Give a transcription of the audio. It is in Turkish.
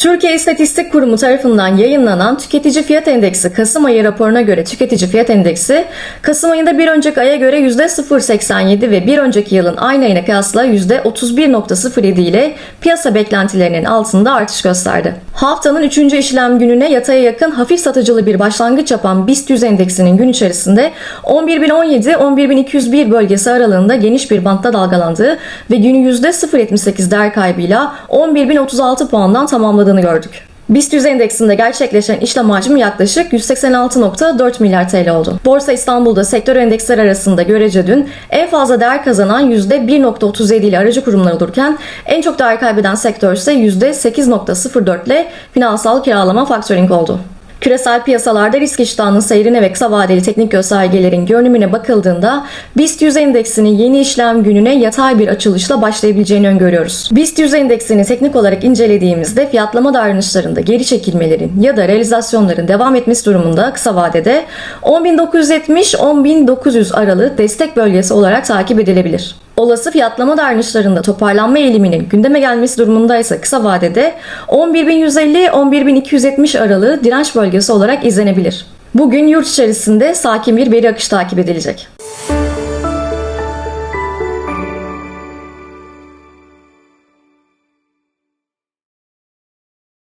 Türkiye İstatistik Kurumu tarafından yayınlanan Tüketici Fiyat Endeksi Kasım ayı raporuna göre tüketici fiyat endeksi Kasım ayında bir önceki aya göre %0.87 ve bir önceki yılın aynı ayına kıyasla %31.07 ile piyasa beklentilerinin altında artış gösterdi. Haftanın 3. işlem gününe yataya yakın hafif satıcılı bir başlangıç yapan BIST 100 endeksinin gün içerisinde 11.017-11.201 bölgesi aralığında geniş bir bantta dalgalandığı ve günü %0.78 değer kaybıyla 11.036 puandan tamamladığını gördük. BIST 100 endeksinde gerçekleşen işlem hacmi yaklaşık 186.4 milyar TL oldu. Borsa İstanbul'da sektör endeksler arasında görece dün en fazla değer kazanan %1.37 ile aracı kurumlar olurken en çok değer kaybeden sektör ise %8.04 ile finansal kiralama faktörink oldu. Küresel piyasalarda risk iştahının seyrine ve kısa vadeli teknik göstergelerin görünümüne bakıldığında BIST 100 endeksinin yeni işlem gününe yatay bir açılışla başlayabileceğini öngörüyoruz. BIST 100 endeksini teknik olarak incelediğimizde fiyatlama davranışlarında geri çekilmelerin ya da realizasyonların devam etmesi durumunda kısa vadede 10.970-10.900 aralığı destek bölgesi olarak takip edilebilir. Olası fiyatlama davranışlarında toparlanma eğiliminin gündeme gelmesi durumunda ise kısa vadede 11.150-11.270 aralığı direnç bölgesi olarak izlenebilir. Bugün yurt içerisinde sakin bir veri akışı takip edilecek.